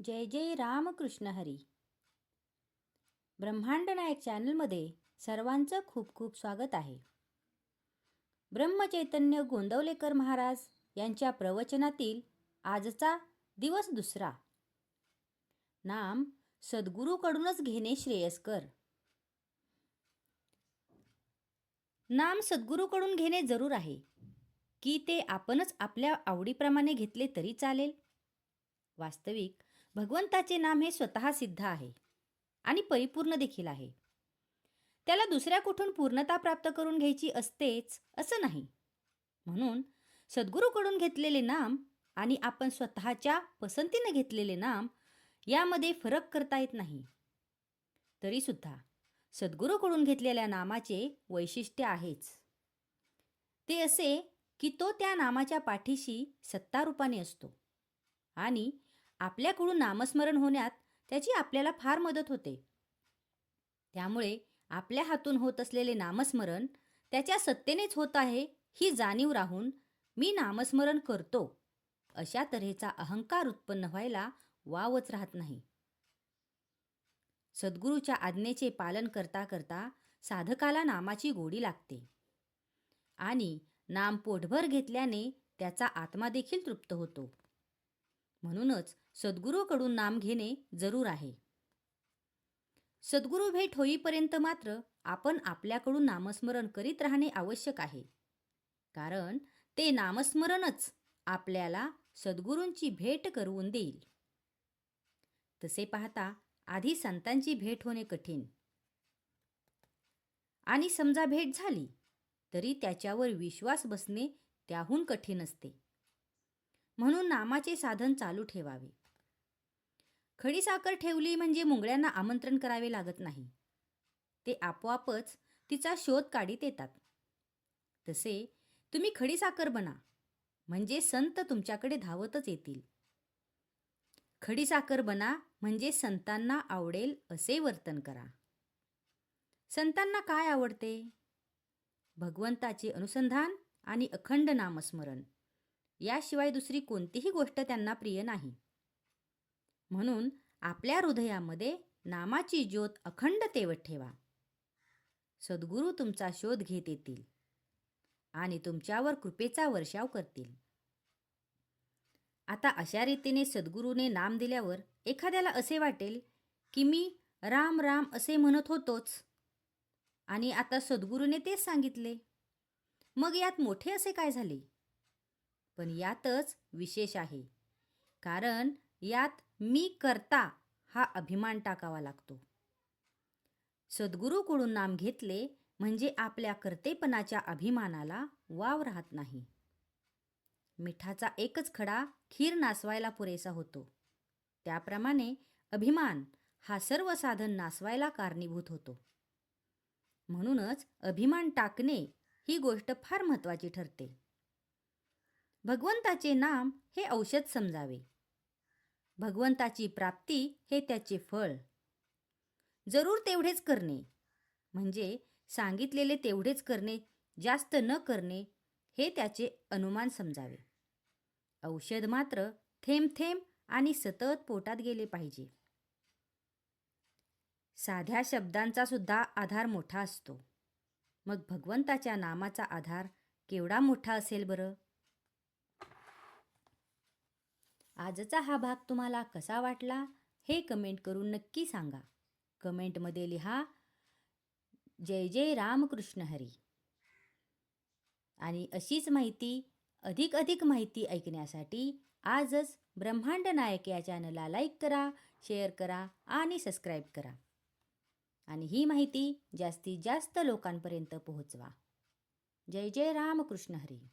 जय जय रामकृष्ण हरी. ब्रह्मांड नायक चॅनलमध्ये सर्वांचं खूप खूप स्वागत आहे. ब्रह्मचैतन्य गोंदवलेकर महाराज यांच्या प्रवचनातील आजचा दिवस दुसरा. नाम सद्गुरूकडूनच घेणे श्रेयस्कर. नाम सद्गुरूकडून घेणे जरूर आहे की ते आपणच आपल्या आवडीप्रमाणे घेतले तरी चालेल. वास्तविक भगवंताचे नाम हे स्वतः सिद्ध आहे आणि परिपूर्ण देखील आहे. त्याला दुसऱ्या कुठून पूर्णता प्राप्त करून घ्यायची असतेच असं नाही. म्हणून सद्गुरूकडून घेतलेले नाम आणि आपण स्वतःच्या पसंतीने घेतलेले नाम यामध्ये फरक करता येत नाही. तरीसुद्धा सद्गुरूकडून घेतलेल्या नामाचे वैशिष्ट्य आहेच. ते असे की तो त्या नामाच्या पाठीशी सत्तारूपाने असतो आणि आपल्याकडून नामस्मरण होण्यात त्याची आपल्याला फार मदत होते. त्यामुळे आपल्या हातून होत असलेले नामस्मरण त्याच्या सत्तेनेच होत आहे ही जाणीव राहून मी नामस्मरण करतो. अशा तऱ्हेचा अहंकार उत्पन्न व्हायला वावच राहत नाही. सद्गुरूच्या आज्ञेचे पालन करता करता साधकाला नामाची गोडी लागते. आणि नाम पोटभर घेतल्याने त्याचा आत्मा देखील तृप्त होतो. म्हणूनच सद्गुरूकडून नाम घेणे जरूर आहे. सद्गुरू भेट होईपर्यंत मात्र आपण आपल्याकडून नामस्मरण करीत राहणे आवश्यक आहे. कारण ते नामस्मरणच आपल्याला सद्गुरूंची भेट करवून देईल. तसे पाहता आधी संतांची भेट होणे कठीण. आणि समजा भेट झाली तरी त्याच्यावर विश्वास बसणे त्याहून कठीण असते. म्हणून नामाचे साधन चालू ठेवावे. खडीसाखर ठेवली म्हणजे मुंगळ्यांना आमंत्रण करावे लागत नाही. ते आपोआपच तिचा शोध काढीत येतात. तसे तुम्ही खडीसाखर बना म्हणजे संत तुमच्याकडे धावतच येतील. खडीसाखर बना म्हणजे संतांना आवडेल असे वर्तन करा. संतांना काय आवडते? भगवंताचे अनुसंधान आणि अखंड नामस्मरण. याशिवाय दुसरी कोणतीही गोष्ट त्यांना प्रिय नाही. म्हणून आपल्या हृदयामध्ये नामाची ज्योत अखंड तेवत ठेवा. सद्गुरू तुमचा शोध घेत येतील आणि तुमच्यावर कृपेचा वर्षाव करतील. आता अशा रीतीने सद्गुरूने नाम दिल्यावर एखाद्याला असे वाटेल की मी राम राम असे म्हणत होतोच आणि आता सद्गुरूने तेच सांगितले. मग यात मोठे असे काय झाले? पण यातच विशेष आहे. कारण यात मी करता हा अभिमान टाकावा लागतो. सद्गुरूकडून नाम घेतले म्हणजे आपल्या कर्तेपणाच्या अभिमानाला वाव राहत नाही. मिठाचा एकच खडा खीर नासवायला पुरेसा होतो. त्याप्रमाणे अभिमान हा सर्व साधन नासवायला कारणीभूत होतो. म्हणूनच अभिमान टाकणे ही गोष्ट फार महत्त्वाची ठरते. भगवंताचे नाम हे औषध समजावे. भगवंताची प्राप्ती हे त्याचे फळ. जरूर तेवढेच करणे. म्हणजे सांगितलेले तेवढेच करणे जास्त न करणे हे त्याचे अनुमान समजावे. औषध मात्र थेंब थेंब आणि सतत पोटात गेले पाहिजे. साध्या शब्दांचा सुद्धा आधार मोठा असतो. मग भगवंताच्या नामाचा आधार केवढा मोठा असेल बरं? आजचा हा भाग तुम्हाला कसा वाटला हे कमेंट करून नक्की सांगा. कमेंटमध्ये लिहा जय जय रामकृष्ण हरी. आणि अशीच माहिती अधिक अधिक माहिती ऐकण्यासाठी आजच ब्रह्मांड नायक या चॅनलला लाईक करा शेअर करा आणि सबस्क्राईब करा. आणि ही माहिती जास्तीत जास्त लोकांपर्यंत पोहोचवा. जय जय रामकृष्ण हरी.